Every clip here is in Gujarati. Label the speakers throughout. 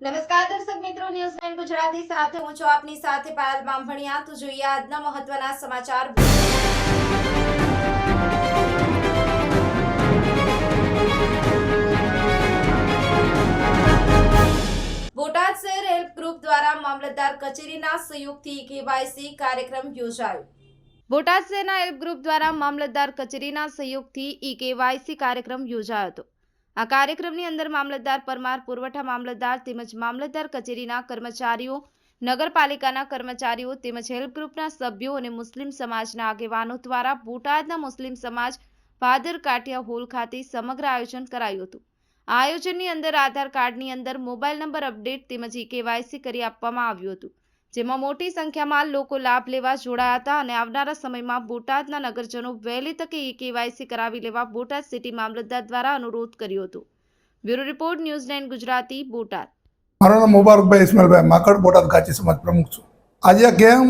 Speaker 1: નમસ્કાર દર્શક મિત્રો, ન્યૂઝ નાઇન ગુજરાતી સાથે હું છું આપની સાથે પાયલ બામભણિયા. તો જોઈએ આજના મહત્વના સમાચાર. બોટાદ શહેર હેલ્પ ગ્રુપ દ્વારા મામલતદાર કચેરીના સહયોગથી કેવાયસી કાર્યક્રમ યોજાયો. બોટાદ શહેરના હેલ્પ ગ્રુપ દ્વારા મામલતદાર કચેરીના સહયોગથી ઈ કેવાયસી કાર્યક્રમ યોજાયો હતો. આ કાર્યક્રમની અંદર મામલતદાર પરમાર, પુરવઠા મામલતદાર તેમજ મામલતદાર કચેરીના કર્મચારીઓ, નગરપાલિકાના કર્મચારીઓ તેમજ હેલ્પ ગ્રુપના સભ્યો અને મુસ્લિમ સમાજના આગેવાનો દ્વારા બોટાદના મુસ્લિમ સમાજ ભાદર કાઠિયા હોલ ખાતે સમગ્ર આયોજન કરાયું હતું. આ આયોજનની અંદર આધાર કાર્ડની અંદર મોબાઈલ નંબર અપડેટ તેમજ કેવાયસી કરી આપવામાં આવ્યું હતું. જેમાં મોટી સંખ્યામાં લોકો લાભ લેવા જોડાયા હતા અને આવનારા સમયમાં બોટાદના નગરજનો વહેલી તકે ઈ કેવાયસી કરાવી લેવા બોટાદ સિટી મામલતદાર દ્વારા અનુરોધ કર્યો હતો. Bureau report news nine Gujarati, Botad.
Speaker 2: મારું નામ મુબારકભાઈ ઇસ્માઇલભાઈ માકડ, બોટાદ ગાચી સમાજ પ્રમુખ છું. આજે આ કેમ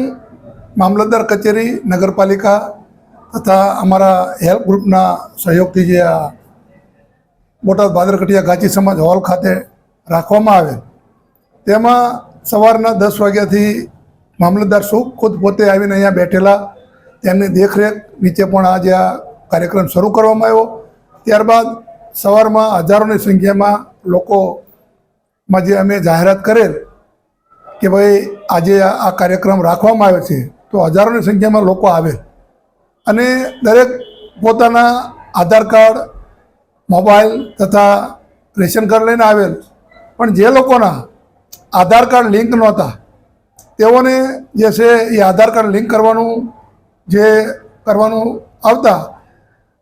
Speaker 2: મામલતદાર કચેરી, નગરપાલિકા તથા અમારા હેલ્પ ગ્રુપના સહયોગથી જે આ બોટાદ ભાદરકટિયા ગાચી સમાજ હોલ ખાતે રાખવામાં આવે તેમાં સવારના દસ વાગ્યાથી મામલતદાર શું ખુદ પોતે આવીને અહીંયા બેઠેલા. તેમની દેખરેખ નીચે પણ આજે આ કાર્યક્રમ શરૂ કરવામાં આવ્યો. ત્યારબાદ સવારમાં હજારોની સંખ્યામાં લોકોમાં જે અમે જાહેરાત કરેલ કે ભાઈ આજે આ કાર્યક્રમ રાખવામાં આવ્યો છે, તો હજારોની સંખ્યામાં લોકો આવે. અને દરેક પોતાના આધાર કાર્ડ, મોબાઈલ તથા રેશન કાર્ડ લઈને આવેલ. પણ જે લોકોના આધાર કાર્ડ લિંક નહોતા. તેઓને જે છે એ આધાર કાર્ડ લિંક કરવાનું જે કરવાનું આવતા,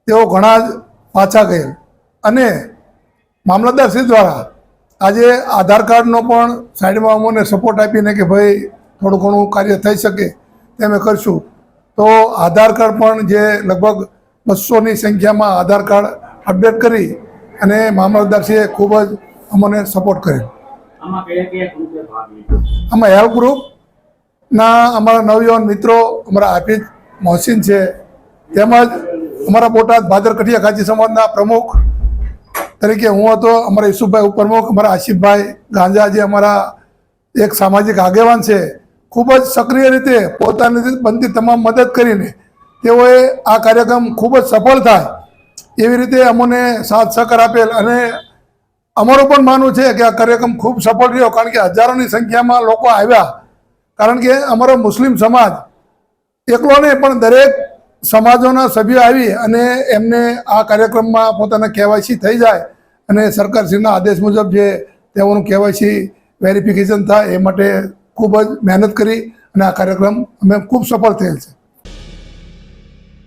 Speaker 2: તેઓ ઘણા જ પાછા ગયેલ. અને મામલતદારશ્રી દ્વારા આજે આધાર કાર્ડનો પણ સાઈડમાં અમોને સપોર્ટ આપીને કે ભાઈ થોડું ઘણું કાર્ય થઈ શકે તે અમે કરશું. તો આધાર કાર્ડ પણ જે લગભગ બસોની સંખ્યામાં આધાર કાર્ડ અપડેટ કરી અને મામલતદારશ્રીએ ખૂબ જ અમને સપોર્ટ કર્યો.
Speaker 3: આમાં
Speaker 2: હેલ્પ ગ્રુપના અમારા નવયુવાન મિત્રો અમારા હાફિઝ મોહસિન છે. તેમજ અમારા બોટાદ ભાદર કઠિયા ગાજી સમાજના પ્રમુખ તરીકે હું હતો, અમારા ઈસુભાઈ ઉપપ્રમુખ, અમારા આશિફભાઈ ગાંજા જે અમારા એક સામાજિક આગેવાન છે. ખૂબ જ સક્રિય રીતે પોતાની બનતી તમામ મદદ કરીને તેઓએ આ કાર્યક્રમ ખૂબ જ સફળ થાય એવી રીતે અમને સાથ સહકાર આપેલ અને અમારું પણ માનવું છે કે આ કાર્યક્રમ ખૂબ સફળ રહ્યો, કારણ કે હજારોની સંખ્યામાં લોકો આવ્યા. કારણ કે અમારો મુસ્લિમ સમાજ એકલો નહીં પણ દરેક સમાજોના સભ્યો આવી અને એમને આ કાર્યક્રમમાં પોતાના કેવાયસી થઈ જાય અને સરકારશ્રીના આદેશ મુજબ જે તેઓનું કેવાયસી વેરિફિકેશન થાય એ માટે ખૂબ જ મહેનત કરી અને આ કાર્યક્રમ અમે ખૂબ સફળ થયેલ છે.